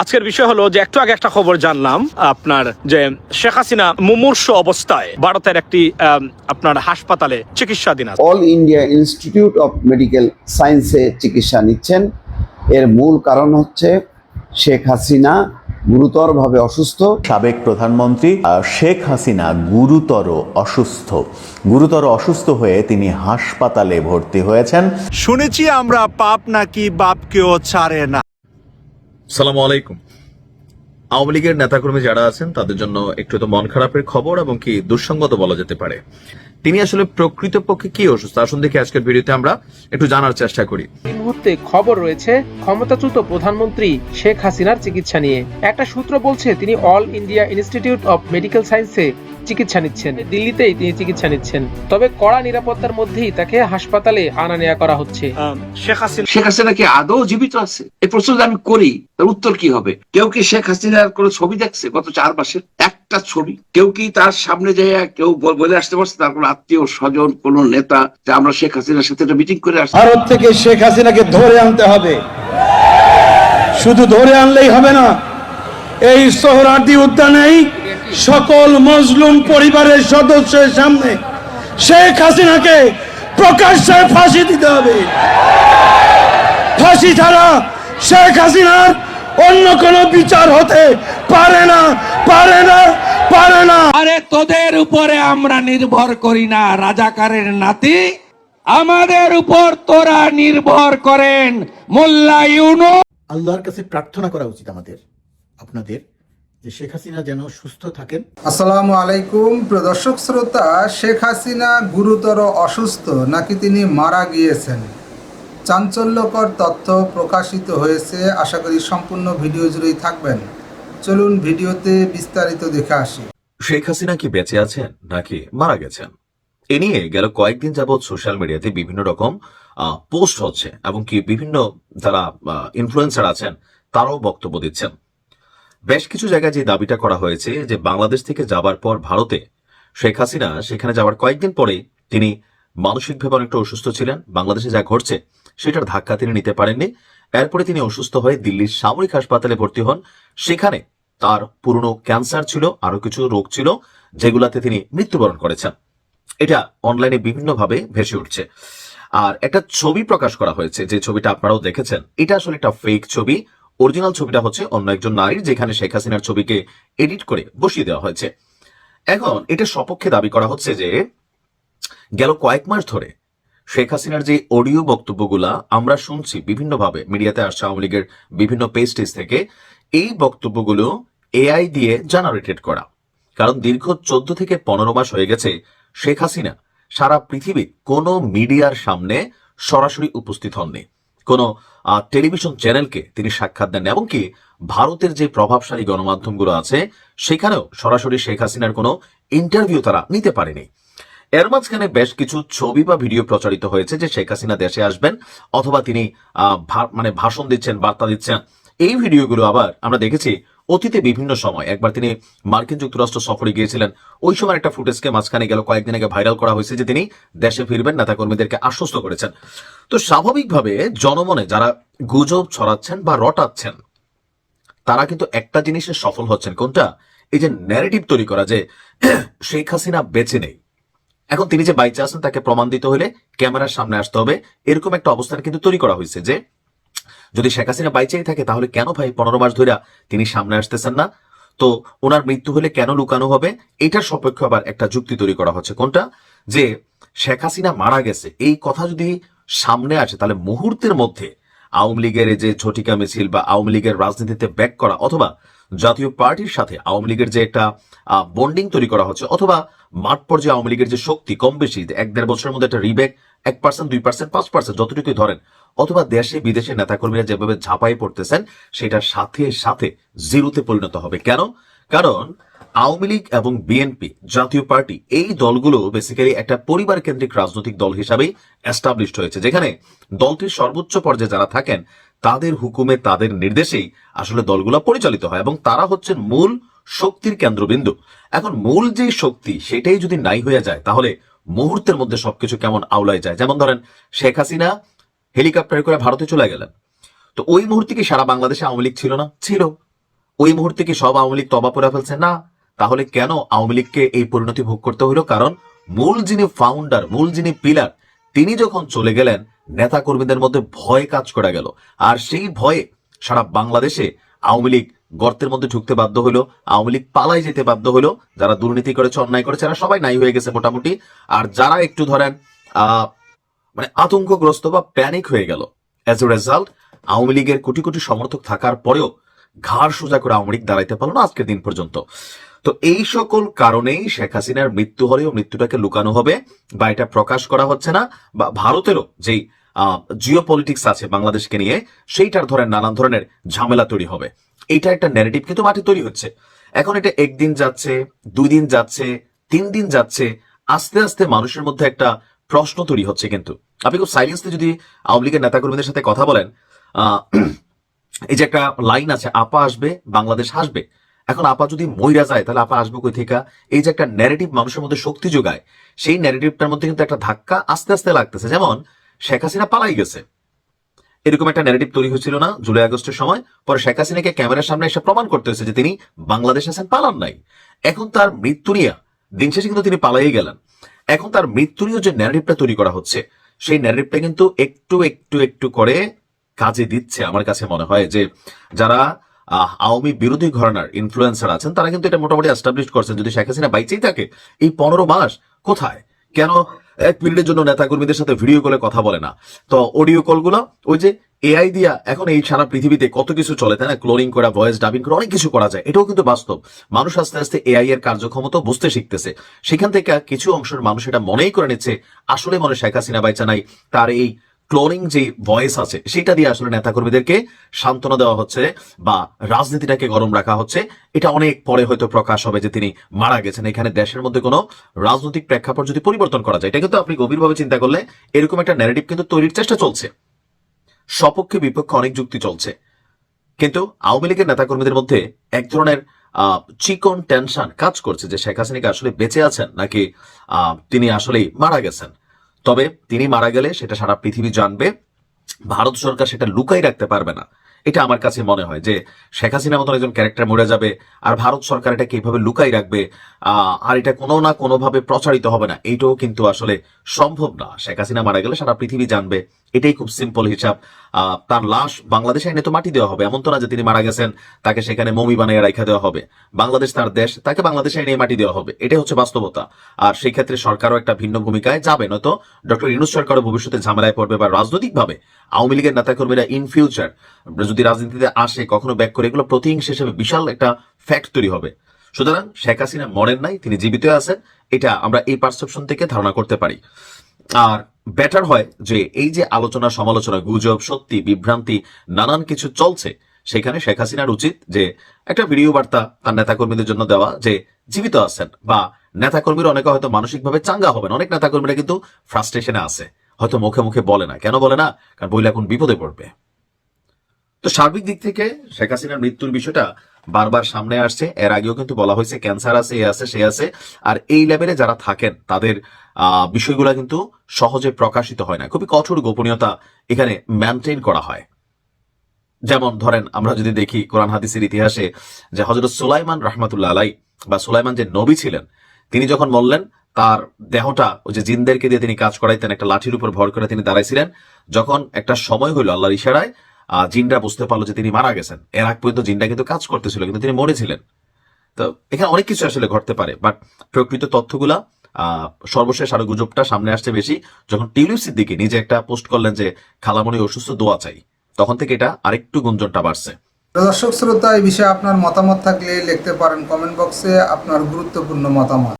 আজকের বিষয় হলো যে একটু আগে একটা খবর জানলাম আপনার যে শেখ হাসিনা মুমূর্ষ অবস্থায় ভারতের একটি আপনার হাসপাতালে চিকিৎসাধীন আছে। All India institute of medical সায়েন্সে চিকিৎসা নিচ্ছেন। এর মূল কারণ হচ্ছে শেখ হাসিনা গুরুতরভাবে অসুস্থ। সাবেক প্রধানমন্ত্রী আহ, শেখ হাসিনা গুরুতর অসুস্থ। গুরুতর অসুস্থ হয়ে তিনি হাসপাতালে ভর্তি হয়েছেন। শুনেছি আমরা পাপ নাকি বাপকেও ছাড়ে না। সালামু আলাইকুম। আওয়ামী লীগের নেতাকর্মী যারা আছেন, তাদের জন্য একটু তো মন খারাপের খবর এবং কি দুঃসঙ্গত বলা যেতে পারে। তিনি আসলে প্রকৃতপক্ষে কি অসুস্থ? আসুন দেখি আজকের ভিডিওতে আমরা একটু জানার চেষ্টা করি। এই মুহূর্তে খবর রয়েছে, ক্ষমতাচ্যুত প্রধানমন্ত্রী শেখ হাসিনার চিকিৎসা নিয়ে। একটা সূত্র বলছে, তিনি all India institute of medical সায়েন্সে চিকিৎসা নিচ্ছেন। দিল্লিতেই তিনি চিকিৎসা নিচ্ছেন। তবে কড়া নিরাপত্তার মধ্যেই তাকে হাসপাতালে আনা নেওয়া করা হচ্ছে। শেখ হাসিনা শেখ হাসিনা কি আদৌ জীবিত আছে? এই প্রশ্ন যদি আমি করি তার উত্তর কি হবে? কেউ কি শেখ হাসিনার কোনো ছবি দেখছে গত চার মাসের একটা ছবি। কেউ কি তার সামনে যায় কেউ বল- বলে আসতে পারছে? তার কোনো আত্মীয় স্বজন কোন নেতা যে আমরা শেখ হাসিনার সাথে একটা মিটিং করে আসছি। ভারত থেকে শেখ হাসিনাকে ধরে আনতে হবে। শুধু ধরে আনলেই হবে না এই সোহরাদি উদ্যানেই সকল মজলুম পরিবারের সদস্যের সামনে শেখ হাসিনাকে প্রকাশ্যে ফাঁসি দিতে হবে। ফাঁসি ছাড়া শেখ হাসিনার অন্য কোনো বিচার হতে পারে না পারে না পারে না। আরে তোদের উপরে আমরা নির্ভর করি না রাজাকারের নাতি। আমাদের উপর তোরা নির্ভর করেন মোল্লা ইউনু আল্লাহর কাছে প্রার্থনা করা উচিত আমাদের। আপনাদের যে শেখ হাসিনা যেন সুস্থ থাকেন। আসসালামু আলাইকুম প্রিয় দর্শক শ্রোতা শেখ হাসিনা গুরুতর অসুস্থ নাকি তিনি মারা গিয়েছেন? চাঞ্চল্যকর তথ্য প্রকাশিত হয়েছে আশা করি সম্পূর্ণ ভিডিও জুড়েই থাকবেন। চলুন ভিডিওতে বিস্তারিত দেখে আসি। শেখ হাসিনা কি বেঁচে আছেন নাকি মারা গেছেন? এ নিয়ে গেল কয়েকদিন যাবৎ সোশ্যাল মিডিয়াতে বিভিন্ন রকম পোস্ট হচ্ছে এবং কি বিভিন্ন যারা ইনফ্লুয়েন্সার আছেন তারাও বক্তব্য দিচ্ছেন। বেশ কিছু জায়গায় যে দাবিটা করা হয়েছে যে বাংলাদেশ থেকে যাবার পর ভারতে শেখ হাসিনা সেখানে যাওয়ার কয়েকদিন পরেই তিনি মানসিকভাবে অনেকটা অসুস্থ ছিলেন। বাংলাদেশে যা ঘটছে সেটার ধাক্কা তিনি নিতে পারেননি। এরপরে তিনি অসুস্থ হয়ে দিল্লির সামরিক হাসপাতালে ভর্তি হন। সেখানে তার পুরনো ক্যান্সার ছিল আরও কিছু রোগ ছিল, যেগুলাতে তিনি মৃত্যুবরণ করেছেন। এটা অনলাইনে বিভিন্নভাবে ভেসে উঠছে। আর একটা ছবি প্রকাশ করা হয়েছে, যে ছবিটা আপনারাও দেখেছেন, এটা আসলে একটা ফেক ছবি। অরিজিনাল ছবিটা হচ্ছে অন্য একজন নারীর, যেখানে শেখ হাসিনার ছবিকে এডিট করে বসিয়ে দেওয়া হয়েছে। এখন এটা সপক্ষে দাবি করা হচ্ছে যে, গেল কয়েক মাস ধরে শেখ হাসিনার যে অডিও বক্তব্যগুলা আমরা শুনছি বিভিন্নভাবে, মিডিয়াতে আসছে আওয়ামী লীগের বিভিন্ন পেজটেজ থেকে, এই বক্তব্যগুলো এআই দিয়ে জেনারেটেড করা। কারণ দীর্ঘ চোদ্দ থেকে পনেরো মাস হয়ে গেছে শেখ হাসিনা সারা পৃথিবীর কোনো মিডিয়ার সামনে সরাসরি উপস্থিত হননি। কোনো টেলিভিশন চ্যানেলকে তিনি সাক্ষাৎ দেন, এমনকি ভারতের যে প্রভাবশালী গণমাধ্যমগুলো আছে, সেখানেও সরাসরি শেখ হাসিনার কোনো ইন্টারভিউ তারা নিতে পারেনি। এর মাঝখানে বেশ কিছু ছবি বা ভিডিও প্রচারিত হয়েছে যে শেখ হাসিনা দেশে আসবেন, অথবা তিনি মানে ভাষণ দিচ্ছেন, বার্তা দিচ্ছেন। এই ভিডিওগুলো আবার আমরা দেখেছি অতীতে বিভিন্ন সময় একবার তিনি মার্কিন যুক্তরাষ্ট্র সফরে গিয়েছিলেন, ওই সময় একটা ফুটেজকে মাঝখানে গেল, কয়েকদিন আগে ভাইরাল করা হয়েছে যে তিনি দেশে ফিরবেন নেতাকর্মীদেরকে আশ্বস্ত করেছেন। তো স্বাভাবিকভাবে জনমনে যারা গুজব ছড়াচ্ছেন বা রটাচ্ছেন, তারা কিন্তু একটা জিনিসে সফল হচ্ছেন, কোনটা? এই যে ন্যারেটিভ তৈরি করা যে শেখ হাসিনা বেঁচে নেই। এখন তিনি যে বাইচে আছেন তাকে প্রমাণ দিতে হলে ক্যামেরার সামনে আসতে হবে, এরকম একটা অবস্থান কিন্তু তৈরি করা হয়েছে যে যদি শেখ হাসিনা বাইচেই থাকে, তাহলে কেন ভাই পনেরো মাস ধরে তিনি সামনে আসতেছেন না? তো ওনার মৃত্যু হলে কেন লুকানো হবে? এটার সপক্ষে আবার একটা যুক্তি তৈরি করা হচ্ছে। কোনটা? যে শেখ হাসিনা মারা গেছে। এই কথা যদি সামনে আসে, তাহলে মুহূর্তের মধ্যে আওয়ামী লীগের যে ঝটিকা মিছিল বা আওয়ামী লীগের রাজনীতিতে ব্যাক করা, অথবা জাতীয় পার্টির সাথে আওয়ামী লীগের যে একটা বন্ডিং তৈরি করা হচ্ছে, অথবা মাঠ পর্যায়ে আওয়ামী লীগের যে শক্তি কম বেশি, এক দেড় বছরের মধ্যে একটা রিব্যাক, এক পার্সেন্ট দুই পার্সেন্ট পাঁচ পার্সেন্ট যতটুকুই ধরেন, অথবা দেশে, বিদেশে নেতাকর্মীরা যেভাবে ঝাঁপাই পড়তেছেন, সেটার সাথে সাথে জিরোতে পরিণত হবে। কেন? কারণ আওয়ামী লীগ এবং বিএনপি জাতীয় পার্টি, এই দলগুলো বেসিক্যালি একটা পরিবার কেন্দ্রিক রাজনৈতিক দল হিসাবেই এস্টাবলিশড হয়েছে, যেখানে দলটির সর্বোচ্চ পর্যায়ে যারা থাকেন, তাদের হুকুমে, তাদের নির্দেশেই আসলে দলগুলো পরিচালিত হয় এবং তারা হচ্ছেন মূল শক্তির কেন্দ্রবিন্দু। এখন মূল যে শক্তি, সেটাই যদি নাই হয়ে যায়, তাহলে মুহূর্তের মধ্যে সবকিছু কেমন আওলায় যায়? যেমন ধরেন, শেখ হাসিনা হেলিকপ্টারে করে ভারতে চলে গেলেন। তো ওই মুহূর্তে কি সারা বাংলাদেশে আওয়ামী লীগ ছিল না? ছিল। ওই মুহূর্তে কি সব আওয়ামী লীগ তবা পড়ে ফেলছে? না। তাহলে কেন আওয়ামী লীগকে এই পরিণতি ভোগ করতে হলো? কারণ মূল যিনি ফাউন্ডার মূল যিনি পিলার তিনি যখন চলে গেলেন নেতা কর্মীদের মধ্যে ভয় কাজ করা গেল। আর সেই ভয়ে সারা বাংলাদেশে আওয়ামী লীগ গর্তের মধ্যে ঢুকতে বাধ্য হলো, আওয়ামী লীগ পালাই যেতে বাধ্য হলো, যারা দুর্নীতি করেছে, অন্যায় করেছে, এরা সবাই নাই হয়ে গেছে মোটামুটি। আর যারা একটু ধরেন মানে আতঙ্কগ্রস্ত বা প্যানিক হয়ে গেল অ্যাজ এ রেজাল্ট আওয়ামী লীগের কোটি কোটি সমর্থক থাকার পরেও ঘাড় সোজা করে আওয়ামী লীগ দাঁড়াইতে পারল না আজকের দিন পর্যন্ত। তো এই সকল কারণেই শেখ হাসিনার মৃত্যু হলেও মৃত্যুটাকে লুকানো হবে বা এটা প্রকাশ করা হচ্ছে না, বা ভারতেরও যেই জিও পলিটিক্স আছে বাংলাদেশকে নিয়ে, সেইটার ধরেন নানান ধরনের ঝামেলা তৈরি হবে। এইটা একটা ন্যারেটিভ কিন্তু মাঠে তৈরি হচ্ছে। এখন এটা একদিন যাচ্ছে দুই দিন যাচ্ছে তিন দিন যাচ্ছে, আস্তে আস্তে মানুষের মধ্যে একটা প্রশ্ন তৈরি হচ্ছে কিন্তু। আপনি খুব সাইলেন্সলি যদি আওয়ামী লীগের নেতাকর্মীদের সাথে কথা বলেন এই যে একটা লাইন আছে, আপা আসবে, বাংলাদেশ হাসবে। এখন আপা যদি মইরা যায়, তাহলে আপা আসবে কই থেকে? এই যে একটা ন্যারেটিভ মানুষের মধ্যে শক্তি যোগায়, সেই ন্যারেটিভটার মধ্যে কিন্তু একটা ধাক্কা আস্তে আস্তে লাগতেছে। যেমন শেখ হাসিনা পালাই গেছে। এরকম একটা ন্যারেটিভ তৈরি হয়েছিল না জুলাই আগস্টের সময়। পরে শেখ হাসিনাকে ক্যামেরার সামনে এসে প্রমাণ করতে হয়েছে যে তিনি বাংলাদেশ আছেন, পালান নাই। এখন তার মৃত্যু নিয়ে, দিন শেষে কিন্তু তিনি পালাই গেলেন। এখন তার মৃত্যু নিয়ে যে ন্যারেটিভটা তৈরি করা হচ্ছে, সেই ন্যারেটিভটা কিন্তু একটু একটু একটু করে কাজে দিচ্ছে আমার কাছে মনে হয় যে যারা আওয়ামী বিরোধী ঘরানার ইনফ্লুয়েন্সার আছেন, তারা কিন্তু এটা মোটামুটি করছেন। যদি শেখ হাসিনা বাইচেই থাকে, এই পনেরো মাস কোথায়? কেন এক মিনিটের জন্য নেতাকর্মীদের সাথে ভিডিও কলে কথা বলে না। তো অডিও কলগুলো ওই যে এআই দিয়া এখন এই সারা পৃথিবীতে কত কিছু চলে, তাই না? ক্লোরিং করা ভয়েস ডাবিং করা, অনেক কিছু করা যায়। এটাও কিন্তু বাস্তব। মানুষ আস্তে আস্তে এআই এর কার্যক্ষমতা বুঝতে শিখতেছে। সেখান থেকে কিছু অংশের মানুষ এটা মনেই করে নিচ্ছে। আসলে মনে শেখ হাসিনা বাইচা নাই তার এই ক্লোরিং যে ভয়েস আছে, সেটা দিয়ে আসলে নেতাকর্মীদেরকে সান্ত্বনা দেওয়া হচ্ছে বা রাজনীতিটাকে গরম রাখা হচ্ছে। এটা অনেক পরে হয়তো প্রকাশ হবে যে তিনি মারা গেছেন। এখানে দেশের মধ্যে কোনো রাজনৈতিক প্রেক্ষাপট যদি পরিবর্তন করা যায়, এটা কিন্তু আপনি গভীরভাবে চিন্তা করলে এরকম একটা ন্যারেটিভ কিন্তু তৈরির চেষ্টা চলছে। সপক্ষে বিপক্ষে অনেক যুক্তি চলছে। কিন্তু আওয়ামী লীগের নেতাকর্মীদের মধ্যে এক ধরনের চিকন টেনশন কাজ করছে যে শেখ হাসিনা আসলে বেঁচে আছেন নাকি তিনি আসলেই মারা গেছেন। তবে তিনি মারা গেলে সেটা সারা পৃথিবী জানবে, ভারত সরকার সেটা লুকাই রাখতে পারবে না। এটা আমার কাছে মনে হয় যে শেখ হাসিনা মতন একজন ক্যারেক্টার মরে যাবে আর ভারত সরকার এটাকে এইভাবে লুকাই রাখবে আর এটা কোনো না কোনোভাবে প্রচারিত হবে না। এইটাও কিন্তু আসলে সম্ভব না। শেখ হাসিনা মারা গেলে সারা পৃথিবী জানবে এটাই খুব সিম্পল হিসাব। তার লাশ বাংলাদেশে এনে তো মাটি দেওয়া হবে, এমন তো না যে তিনি মারা গেছেন, তাকে সেখানে মমি বানিয়ে রাখা দেওয়া হবে। বাংলাদেশ তার দেশ, তাকে বাংলাদেশে এনে মাটি দেওয়া হবে। এটাই হচ্ছে বাস্তবতা। আর সেই ক্ষেত্রে সরকারও একটা ভিন্ন ভূমিকায় যাবে, নয়তো ডক্টর ইনুস সরকারও ভবিষ্যতে ঝামেলায় পড়বে বা রাজনৈতিকভাবে আওয়ামী লীগের নেতাকর্মীরা ইন ফিউচার যদি রাজনীতিতে আসে, কখনো ব্যাক করে, এগুলো প্রতিহিংস হিসেবে বিশাল একটা ফ্যাক্ট তৈরি হবে। সুতরাং শেখ হাসিনা মরেন নাই, তিনি জীবিত আছেন, এটা আমরা এই পারসেপশন থেকে ধারণা করতে পারি। আর বেটার হয় যে এই যে আলোচনা, সমালোচনা, গুজব, সত্যি, বিভ্রান্তি, নানান কিছু চলছে, সেখানে শেখ হাসিনার উচিত যে একটা ভিডিও বার্তা তার নেতাকর্মীদের জন্য দেওয়া যে জীবিত আছেন বা নেতাকর্মীরা অনেকে হয়তো মানসিকভাবে চাঙ্গা হবেন। অনেক নেতাকর্মীরা কিন্তু ফ্রাস্ট্রেশনে আছে। হয়তো মুখে মুখে বলে না। কেন বলে না? কারণ বইলে এখন বিপদে পড়বে। তো সার্বিক দিক থেকে শেখ হাসিনার মৃত্যুর বিষয়টা বারবার সামনে আসছে। এর আগেও কিন্তু বলা হয়েছে ক্যান্সার আছে, এ আছে, সে আছে। আর এই লেভেলে যারা থাকেন, তাদের বিষয়গুলো কিন্তু সহজে প্রকাশিত হয় না। খুবই কঠোর গোপনীয়তা এখানে মেনটেন করা হয়। যেমন ধরেন, আমরা যদি দেখি কোরআন হাদিসের ইতিহাসে যে হজরত সুলাইমান রহমাতুল্লাহ আলাই বা সুলাইমান যে নবী ছিলেন, তিনি যখন বললেন তার দেহটা ওই যে জিনদেরকে দিয়ে তিনি কাজ করাইতেন, একটা লাঠির উপর ভর করে তিনি দাঁড়াইছিলেন। যখন একটা সময় হইল আল্লাহর ইশারায় জিনরা বুঝতে পারল যে তিনি মারা গেছেন। এর আগ পর্যন্ত জিনটা কিন্তু কাজ করতেছিল, কিন্তু তিনি মরেছিলেন। তো এখানে অনেক কিছু আসলে ঘটতে পারে বাট প্রকৃত তথ্যগুলা সর্বশেষ আরও গুজবটা সামনে আসছে বেশি। যখন টিউলিপ সিদ্দিকি নিজে একটা পোস্ট করলেন যে, খালামণি অসুস্থ, দোয়া চাই। তখন থেকে এটা আরেকটু গুঞ্জনটা বাড়ছে। দর্শক শ্রোতা, এই বিষয়ে আপনার মতামত থাকলে লিখতে পারেন কমেন্ট বক্সে আপনার গুরুত্বপূর্ণ মতামত।